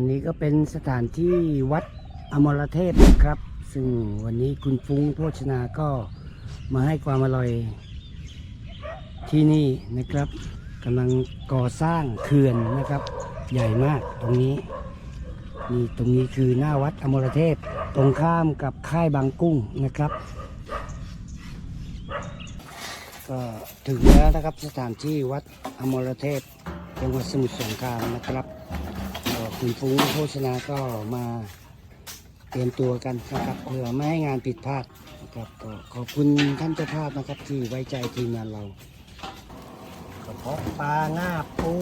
นนี้ก็เป็นสถานที่วัดอมรเทพนะครับ ซึ่งวันนี้คุณฟุ้งโภชนาก็มาให้ความอร่อยที่นี่นะครับกำลังก่อสร้างเขื่อนนะครับ ใหญ่มากตรงนี้นี่ตรงนี้คือหน้าวัดอมรเทพตรงข้ามกับค่ายบางกุ้งนะครับ ก็ถึงแล้วนะครับสถานที่วัดอมรเทพจังหวัดสมุทรสงครามนะครับ คุณฟุ้งโฆษณาก็มาเตรียมตัวกันนะครับเพื่อไม่ให้งานผิดพลาดนะครับก็ขอบคุณท่านเจ้าภาพนะครับ ที่ไว้ใจทีมงานเรากระเพาะปลาหน้าปู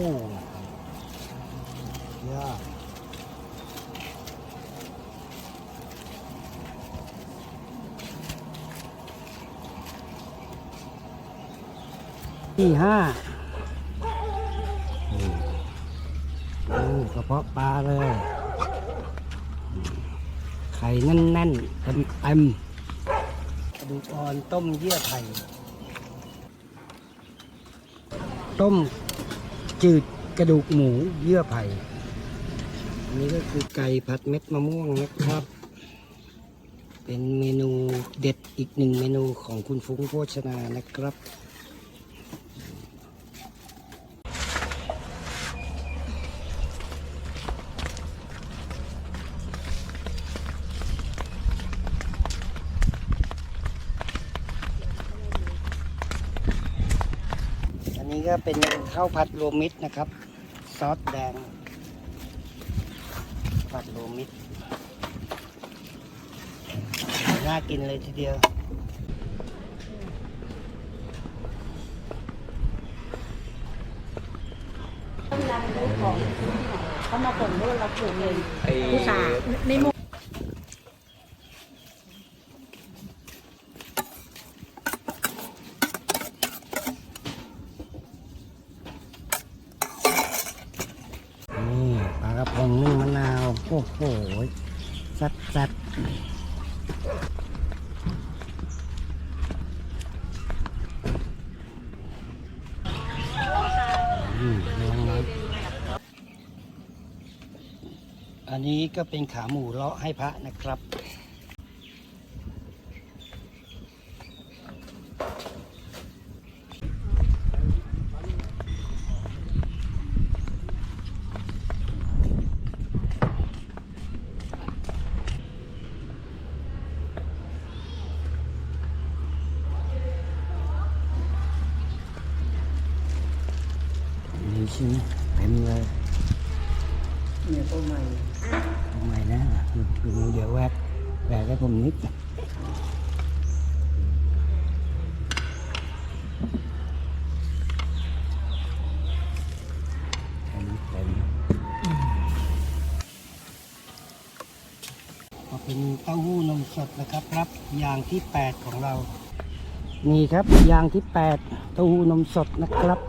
ยอดที่ห้า กระเพาะปลาเลย ไข่แน่นๆเต็มเต็มกระดูกอ่อนต้มเยื่อไผ่ต้มจืดกระดูกหมูเยื่อไผ่อันนี้ก็คือไก่ผัดเม็ดมะม่วงนะครับ เป็นเมนูเด็ดอีกหนึ่งเมนูของคุณฟุ้งโภชนานะครับ นนี้ก็เป็นข้าวผัดรวมมิตรนะครับ ซอสแดง ผัดรวมมิตรน่ากินเลยทีเดียวเขามาส่งด้วยเราปลูกเองผู้ชายในหมุ นี่ปลากระพ งมะนาว โอ้โหสัดสัดอันนี้ก็เป็นขาหมูเลาะให้พระนะครับ ช่ไหมเต็มเลยเนี่ยตัวใหม่ทำไมนะดูดูเดี๋ยวแวกแวกให้ผมนิดเต็มเต็มก็เป็นเต้าหู้นมสดนะครับครับอย่างที่ 8 ของเรา นี่ครับอย่างที่ 8 เต้าหู้นมสดนะครับ